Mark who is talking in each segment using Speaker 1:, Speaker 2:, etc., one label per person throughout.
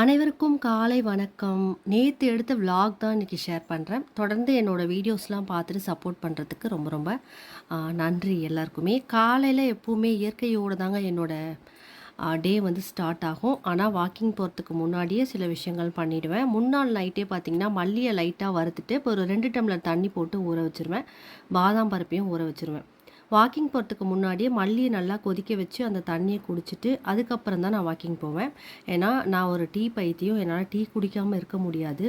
Speaker 1: அனைவருக்கும் காலை வணக்கம். நேற்று எடுத்த விலாக் தான் இன்றைக்கி ஷேர் பண்ணுறேன் தொடர்ந்து என்னோடய வீடியோஸ்லாம் பார்த்துட்டு சப்போர்ட் பண்ணுறதுக்கு ரொம்ப ரொம்ப நன்றி எல்லாருக்குமே. காலையில் எப்போவுமே இயற்கையோடு தாங்க என்னோடய டே வந்து ஸ்டார்ட் ஆகும். ஆனால் வாக்கிங் போகிறதுக்கு முன்னாடியே சில விஷயங்கள் பண்ணிவிடுவேன் முன்னாள் நைட்டே பார்த்திங்கன்னா மல்லியை லைட்டாக வறுத்துட்டு, இப்போ ஒரு ரெண்டு டம்ளர் தண்ணி போட்டு ஊற வச்சுருவேன். பாதாம் பருப்பையும் ஊற வச்சுருவேன். வாக்கிங் போகிறதுக்கு முன்னாடியே மல்லியை நல்லா கொதிக்க வச்சு, அந்த தண்ணியை குடிச்சிட்டு, அதுக்கப்புறம் தான் நான் வாக்கிங் போவேன். ஏன்னா, நான் ஒரு டீ பைத்தியம். என்னால் டீ குடிக்காமல் இருக்க முடியாது.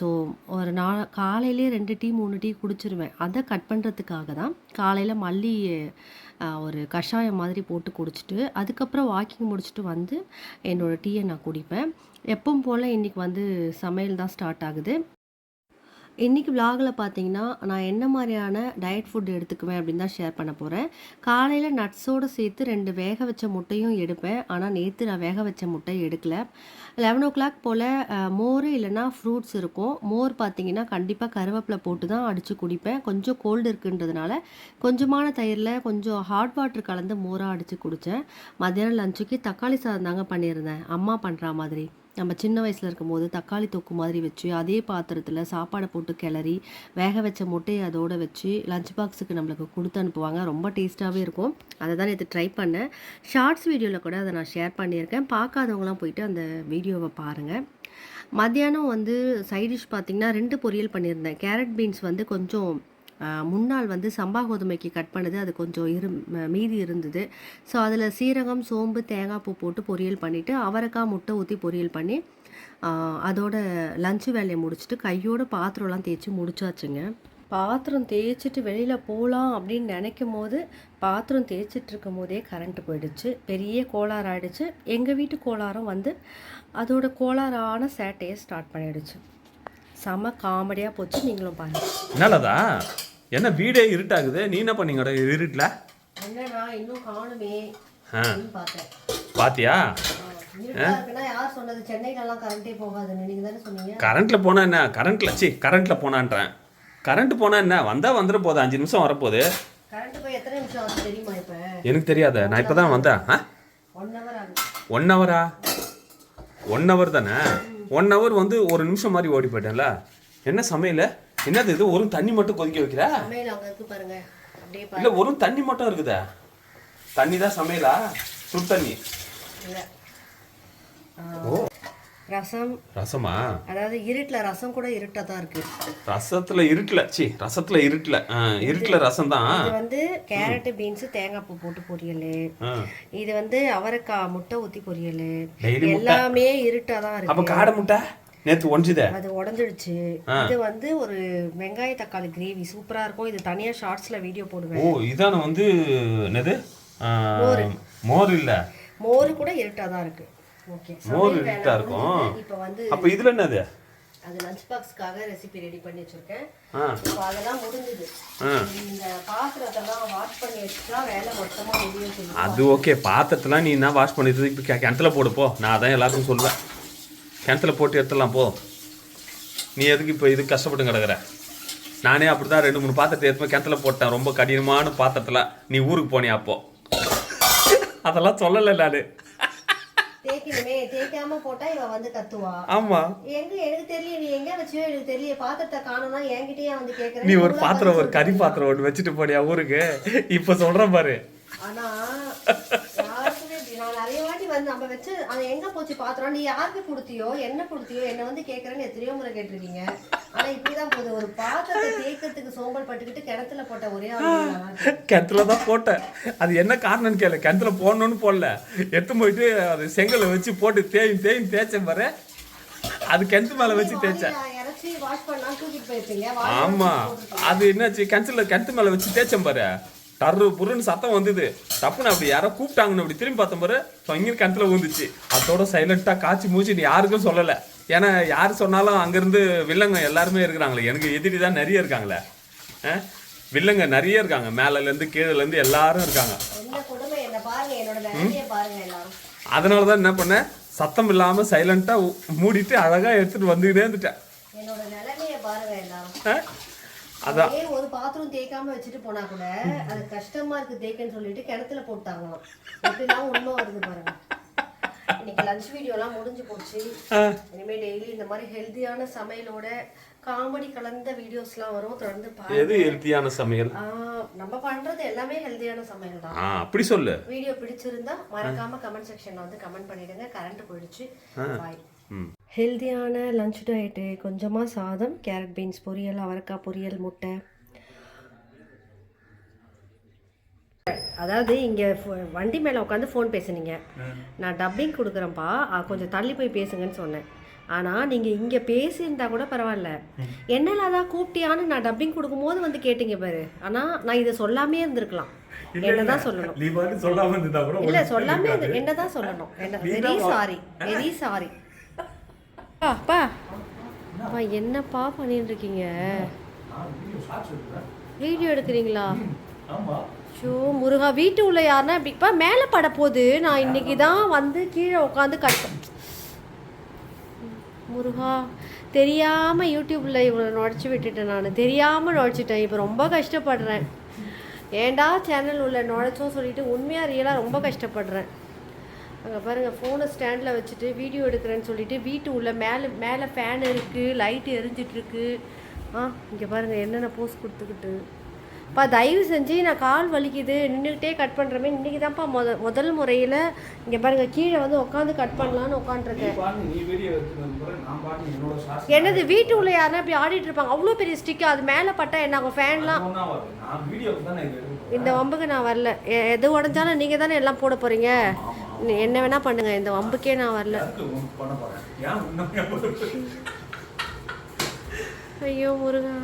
Speaker 1: ஸோ, ஒரு நான் காலையிலே ரெண்டு டீ, மூணு டீ குடிச்சிருவேன். அதை கட் பண்ணுறதுக்காக தான் காலையில் மல்லி ஒரு கஷாயம் மாதிரி போட்டு குடிச்சிட்டு, அதுக்கப்புறம் வாக்கிங் முடிச்சுட்டு வந்து, என்னோடய டீயை நான் குடிப்பேன். எப்பவும் போல் இன்றைக்கி வந்து சமையல் தான் ஸ்டார்ட் ஆகுது. இன்றைக்கி விலாகில் பார்த்தீங்கன்னா, நான் என்ன மாதிரியான டயட் ஃபுட் எடுத்துக்குவேன் அப்படின்னு தான் ஷேர் பண்ண போகிறேன் காலையில் நட்ஸோட சேர்த்து ரெண்டு வேக வச்ச முட்டையும் எடுப்பேன். ஆனால் நேற்று நான் வேக வச்ச முட்டை எடுக்கல. லெவன் ஓ கிளாக் போல் மோர் இல்லைன்னா ஃப்ரூட்ஸ் இருக்கும். மோர் பார்த்தீங்கன்னா, கண்டிப்பாக கருவேப்பிலை போட்டு தான் அடித்து குடிப்பேன். கொஞ்சம் கோல்டு இருக்குன்றதுனால, கொஞ்சமான தயிரில் கொஞ்சம் ஹாட் வாட்டர் கலந்து மோராக அடித்து குடித்தேன் மத்தியானம் லஞ்சுக்கு தக்காளி சாதம் தாங்க பண்ணியிருந்தேன். அம்மா பண்ணுற மாதிரி. நம்ம சின்ன வயசில் இருக்கும்போது தக்காளி தொக்கு மாதிரி வச்சு, அதே பாத்திரத்தில் சாப்பாடை போட்டு கிளறி, வேக வச்ச முட்டையை அதோடு வச்சு, லஞ்ச் பாக்ஸுக்கு நம்மளுக்கு கொடுத்து அனுப்புவாங்க. ரொம்ப டேஸ்ட்டாகவே இருக்கும். அதை தான் நேற்று ட்ரை பண்ணேன். ஷார்ட்ஸ் வீடியோவில் கூட அதை நான் ஷேர் பண்ணியிருக்கேன். பார்க்காதவங்களாம் போயிட்டு அந்த வீடியோவை பாருங்கள் மத்தியானம் வந்து சைடிஷ் பார்த்திங்கன்னா ரெண்டு பொரியல் பண்ணியிருந்தேன். கேரட் பீன்ஸ் வந்து கொஞ்சம் முன்னால் வந்து சம்பா கோதுமைக்கு கட் பண்ணது, அது கொஞ்சம் இரு மீதி இருந்தது. ஸோ, அதில் சீரகம், சோம்பு, தேங்காய் பூ போட்டு பொரியல் பண்ணிவிட்டு அவரைக்காய் முட்டை ஊற்றி பொரியல் பண்ணி, அதோட லஞ்ச் வேலையை முடிச்சுட்டு, கையோட பாத்திரம்லாம் தேய்ச்சி முடிச்சாச்சுங்க. பாத்திரம் தேய்ச்சிட்டு வெளியில் போகலாம் அப்படின்னு நினைக்கும் போது பாத்திரம் தேய்ச்சுட்ருக்கும்போதே கரண்ட்டு போயிடுச்சு. பெரிய கோளாறு ஆயிடுச்சு. எங்கள் வீட்டு கோளாறும் வந்து, அதோட கோளாறான சேட்டையை ஸ்டார்ட் பண்ணிடுச்சு. செம காமெடியா போச்சு. நீங்களும் பாருங்க.
Speaker 2: என்ன லதா? என்ன வீடே இருட்டாகுது? நீ என்ன பண்ணீங்கடா இருட்டுல?
Speaker 1: என்னடா இன்னும் காணுமே பார்த்தேன்.
Speaker 2: பாத்தியா? கரண்ட்ல போனா என்ன? கரண்ட்ல ச்சீ கரண்ட்ல போனான்றேன். கரண்ட் போனா என்ன? வந்தா வந்துட போகுது. 5 நிமிஷம் வரப்போகுது. எனக்கு தெரியாத. நான் இப்பதான் வந்தேன்.
Speaker 1: 1 ஹவர் ஆகுது.
Speaker 2: 1 ஹவரா? 1 ஹவர் தானே? 1 ஹவர் வந்து ஒரு நிமிஷம் மாதிரி ஓடி போயிட்டேன்ல. என்ன சமையல்? என்னது இது? ஒரு தண்ணி மட்டும் கொதிக்க வைக்கிற? இல்ல. ஒரு தண்ணி மட்டும் இருக்குதே. தண்ணி தான் சமையலா? சுடு தண்ணி. ஓ.
Speaker 1: ரசம்
Speaker 2: ரசமா?
Speaker 1: அதாவது இருட்டுல ரசம் கூட இருட்டா தான் இருக்கு.
Speaker 2: ரசத்துல இருட்டுல ச்சீ ரசத்துல இருட்டுல இருட்டுல ரசம் தான்
Speaker 1: இது வந்து கேரட், பீன்ஸ், தேங்காய் பூ போட்டு பொரியல். இது வந்து அவரைக்காய் முட்டை ஊத்தி பொரியல். எல்லாமே இருட்டா தான்
Speaker 2: அப்ப
Speaker 1: இருக்கு.
Speaker 2: காடை முட்டை நேத்து ஒஞ்சுதே
Speaker 1: அது உடஞ்சிடுச்சு. இது வந்து ஒரு வெங்காய தக்காளி கிரேவி சூப்பரா இருக்கும். இது தனியா ஷார்ட்ஸ்ல வீடியோ
Speaker 2: ஓ
Speaker 1: போடுவேன்.
Speaker 2: இதான வந்து என்னது
Speaker 1: மோரு.
Speaker 2: மோர் இல்ல
Speaker 1: மோர் கூட இருட்டா தான் இருக்கு.
Speaker 2: மோர்
Speaker 1: வேலை
Speaker 2: இருக்கும். அப்ப இதுல என்னது?
Speaker 1: அது லஞ்ச் பாக்ஸ்க்காக ரெசிபி ரெடி பண்ணி வச்சிருக்கேன்.
Speaker 2: ஆ,
Speaker 1: இப்போ அதெல்லாம் முடிஞ்சது. இந்த பாத்திரத்தெல்லாம் வாஷ் பண்ணி வச்சுட்டா வேலை மொத்தமா முடியும்.
Speaker 2: அது ஓகே பாத்திரத்தெல்லாம் நீ என்ன வாஷ் பண்ணிட்டு இப்போ கிணத்துல போடு போ. நான் அதான் எல்லாருக்கும் சொல்லுவேன் கிணத்துல போட்டு எடுத்துடலாம் போ. நீ எதுக்கு இப்போ இது கஷ்டப்பட்டு கிடக்குற? நானே அப்படிதான் ரெண்டு மூணு பாத்திரத்தை எடுத்து கிணத்துல போட்டேன். ரொம்ப கடினமான பாத்திரத்துல நீ ஊருக்கு போனியா அப்போ அதெல்லாம் சொல்லலை நானு.
Speaker 1: தேய்க்கணுமே தேய்க்காம போட்டா இவ வந்து கத்துவா.
Speaker 2: ஆமா.
Speaker 1: எங்க எனக்கு தெரியல நீ எங்க வச்சியோ எனக்கு தெரியல பாத்திரத்தை காணோம்னா என்கிட்டயே வந்து கேக்குற.
Speaker 2: நீ ஒரு பாத்திரம் ஒரு கறி பாத்திரம் ஒன்று வச்சுட்டு போனியா ஊருக்கு? இப்போ சொல்றேன் பாரு.
Speaker 1: ஆனா யாருக்குமே இப்படி நான் நிறைய வாட்டி வந்து நம்ம வச்சு அது எங்க போச்சு பாத்திரம்? நீ யாருக்கு கொடுத்தியோ என்ன கொடுத்தியோ என்ன வந்து கேக்குறேன்னு எத்தனையோ முறை கேட்டிருக்கீங்க. ஆனா இப்படிதான் போகுது. ஒரு பாத்திரத்தை தேய்க்கிறதுக்கு சோம்பல் பட்டுக்கிட்டு கிணத்துல போட்ட ஒரே.
Speaker 2: கிணத்துல தான் போட்டேன். அது என்ன காரணம்னு கேளு. கிணத்துல போடணும்னு போடல. எடுத்து போயிட்டு அது செங்கலை வச்சு போட்டு தேய் தேய் தேய்ச்சேன் பாரு. அது கிணத்து மேல வச்சு தேய்ச்சேன். ஆமா. அது என்னாச்சு? கிணத்துல கிணத்து மேல வச்சு தேய்ச்சேன் பாரு. டர்ரு புருன்னு சத்தம் வந்தது. டப்புன்னு அப்படி யாரோ கூப்பிட்டாங்கன்னு அப்படி திரும்பி பார்த்தேன் பாரு. இங்கே கிணத்துல ஊந்துச்சு அதோட சைலண்டா காய்ச்சி மூச்சு நீ யாருக்கும் சொல்லல. ஏன்னா யார் சொன்னாலும் அங்கிருந்து வில்லங்க எல்லாருமே இருக்கிறாங்களே. எனக்கு எதிரி தான் நிறைய இருக்காங்களே? வில்லங்க நிறைய இருக்காங்க. மேல இருந்து கீழே இருந்து எல்லாரும். இருக்காங்க அதனால தான் என்ன பண்ணேன்? சத்தம் இல்லாம சைலண்டா மூடிட்டு அழகா எடுத்துட்டு வந்துக்கிட்டே இருந்துட்டேன். அதான்.
Speaker 1: அதே ஒரு பாத்ரூம் தேய்க்காம வச்சுட்டு போனா கூட அது கஷ்டமா இருக்கு தேய்க்கன்னு சொல்லிட்டு கிணத்துல போட்டாங்களாம். எப்படிலாம் உண்மை வருது பாருங்க. இன்னைக்கு லஞ்ச் வீடியோலாம் முடிஞ்சு போச்சு. இனிமேல் டெய்லி இந்த மாதிரி ஹெல்த்தியான சமையலோட காமெடி கலந்த வீடியோஸ்லாம் வரும். தொடர்ந்து
Speaker 2: எது ஹெல்த்தியான சமையல்?
Speaker 1: நம்ம பண்றது எல்லாமே ஹெல்த்தியான சமையல் தான்.
Speaker 2: அப்படி சொல்லு.
Speaker 1: வீடியோ பிடிச்சிருந்தா மறக்காம கமெண்ட் செக்ஷன்ல வந்து கமெண்ட் பண்ணிடுங்க. கரண்ட் போயிடுச்சு. பாய்
Speaker 2: ம்.
Speaker 1: ஹெல்த்தியான லஞ்ச் டயட்டு கொஞ்சமாக சாதம் கேரட் பீன்ஸ் பொரியல் அவரைக்காய் பொரியல் முட்டை. அதாவது இங்கே வண்டி மேலே உட்காந்து ஃபோன் பேசுனீங்க. நான் டப்பிங் கொடுக்குறேன்ப்பா. கொஞ்சம் தள்ளி போய் பேசுங்கன்னு சொன்னேன். ஆனால் நீங்கள் இங்கே பேசியிருந்தா கூட பரவாயில்ல. என்னல தான் கூப்பிட்டியான்னு நான் டப்பிங் கொடுக்கும்போது வந்து கேட்டீங்க பாரு. ஆனால் நான் இதை சொல்லாமே இருந்திருக்கலாம். என்ன தான் சொல்லணும். இல்ல சொல்லாமே என்னதான் சொல்லணும். என்ன வெரி சாரி வெரி சாரி அப்பா அப்பா என்னப்பா பண்ணிட்டு இருக்கீங்க வீடியோ எடுக்கிறீங்களா? ஷோ முருகா வீட்டு உள்ள யாருன்னா இப்படிப்பா மேலே பட போகுது. நான் இன்னைக்கு தான் வந்து கீழே உட்காந்து கட்டேன் முருகா தெரியாமல் யூடியூப்பில் இவ்வளோ நுழைச்சி விட்டுட்டேன் நான். தெரியாமல் நுழைச்சிட்டேன். இப்போ ரொம்ப கஷ்டப்படுறேன். ஏன்டா சேனல் உள்ள நுழைச்சோம் சொல்லிட்டு உண்மையாக ரியலாக ரொம்ப கஷ்டப்படுறேன். அங்கே பாருங்கள் ஃபோனை ஸ்டாண்டில் வச்சுட்டு வீடியோ எடுக்கிறேன்னு சொல்லிட்டு வீட்டு உள்ள மேலே மேலே ஃபேன் இருக்குது லைட்டு எரிஞ்சிட்ருக்கு. ஆ இங்கே பாருங்கள் என்னென்ன போஸ் கொடுத்துக்கிட்டு. அப்பா தயவு செஞ்சு நான் கால் வலிக்குது. நின்றுக்கிட்டே கட் பண்ணுறமே இன்றைக்கி தான்ப்பா முத முதல் முறையில் இங்கே பாருங்கள் கீழே வந்து உட்காந்து கட் பண்ணலான்னு உட்காந்துருக்கேன் என்னது வீட்டு உள்ள யாருன்னா இப்படி ஆடிட்டு இருப்பாங்க? அவ்வளோ பெரிய ஸ்டிக்கு அது மேலே பட்டா என்ன ஃபேன்லாம் இந்த வம்புக்கு நான் வரல. எது உடஞ்சாலும் நீங்கள் தானே எல்லாம் போட போகிறீங்க என்ன வேணால் பண்ணுங்கள் இந்த வம்புக்கே நான் வரல. ஐயோ முருகா.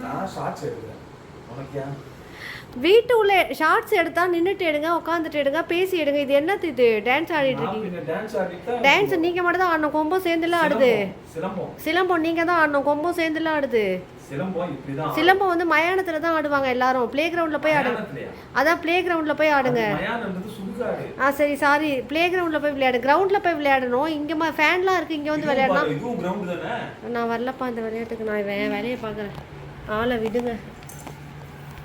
Speaker 1: வீட்டு உள்ள ஷார்ட்ஸ் எடுத்தா நின்றுட்டு எடுங்க உட்காந்துட்டு எடுங்க பேசி எடுங்க. இது என்னது இது? டான்ஸ் ஆடிட்டு இருக்கீங்க.
Speaker 3: டான்ஸ்
Speaker 1: நீங்கள் மட்டும் தான் ஆடணும். கொம்போ சேர்ந்துலாம் ஆடுது.
Speaker 3: சிலம்பம்.
Speaker 1: நீங்கள் தான் ஆடணும். கொம்போ சேர்ந்துலாம் ஆடுது.
Speaker 3: சிலம்பம்
Speaker 1: வந்து மயானத்தில் தான் ஆடுவாங்க எல்லாரும். ப்ளே கிரவுண்டில் போய் ஆடுங்க? அதான் ப்ளே கிரவுண்டில் போய் ஆடுங்க. ஆ சரி சாரி ப்ளே கிரவுண்டில் போய் விளையாடு. கிரவுண்டில் போய் விளையாடணும். இங்கே ஃபேன்லாம் இருக்குது இங்கே வந்து விளையாடலாம். நான் வரலப்பா இந்த விளையாட்டுக்கு நான் வேலையை பார்க்குறேன். ஆளை விடுங்க.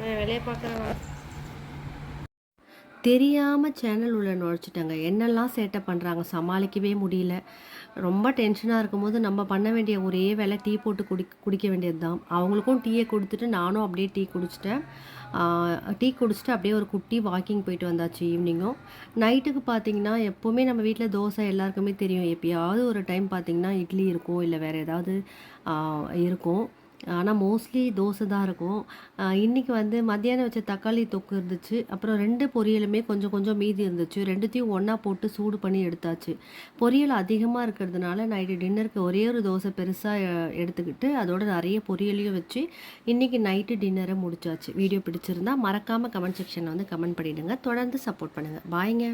Speaker 1: வேலையை பார்க்குறேன் தெரியாமல் சேனல் உள்ள நுழைச்சிட்டாங்க. என்னெல்லாம் சேட்டை பண்ணுறாங்க சமாளிக்கவே முடியல. ரொம்ப டென்ஷனாக இருக்கும்போது நம்ம பண்ண வேண்டிய ஒரே வேலை டீ போட்டு குடி குடிக்க வேண்டியது தான் அவங்களுக்கும் டீயை கொடுத்துட்டு நானும் அப்படியே டீ குடிச்சிட்டேன். டீ குடிச்சிட்டு அப்படியே ஒரு குட்டி வாக்கிங் போயிட்டு வந்தாச்சு ஈவினிங்கும் நைட்டுக்கு பார்த்தீங்கன்னா எப்போவுமே நம்ம வீட்டில் தோசை எல்லாருக்குமே தெரியும். எப்பயாவது ஒரு டைம் பார்த்தீங்கன்னா இட்லி இருக்கும் இல்லை வேறு ஏதாவது இருக்கும். ஆனால் மோஸ்ட்லி தோசை தான் இருக்கும். இன்றைக்கி வந்து மத்தியானம் வச்ச தக்காளி தொக்கு இருந்துச்சு. அப்புறம் ரெண்டு பொரியலுமே கொஞ்சம் கொஞ்சம் மீதி இருந்துச்சு. ரெண்டுத்தையும் ஒன்றா போட்டு சூடு பண்ணி எடுத்தாச்சு. பொரியல் அதிகமாக இருக்கிறதுனால நைட்டு டின்னருக்கு ஒரே ஒரு தோசை பெருசாக எடுத்துக்கிட்டு அதோட நிறைய பொரியலையும் வச்சு இன்றைக்கி நைட்டு டின்னரை முடிச்சாச்சு. வீடியோ பிடிச்சிருந்தா மறக்காமல் கமெண்ட் செக்ஷனில் வந்து கமெண்ட் பண்ணிவிடுங்க தொடர்ந்து சப்போர்ட் பண்ணுங்கள் பாய்ங்க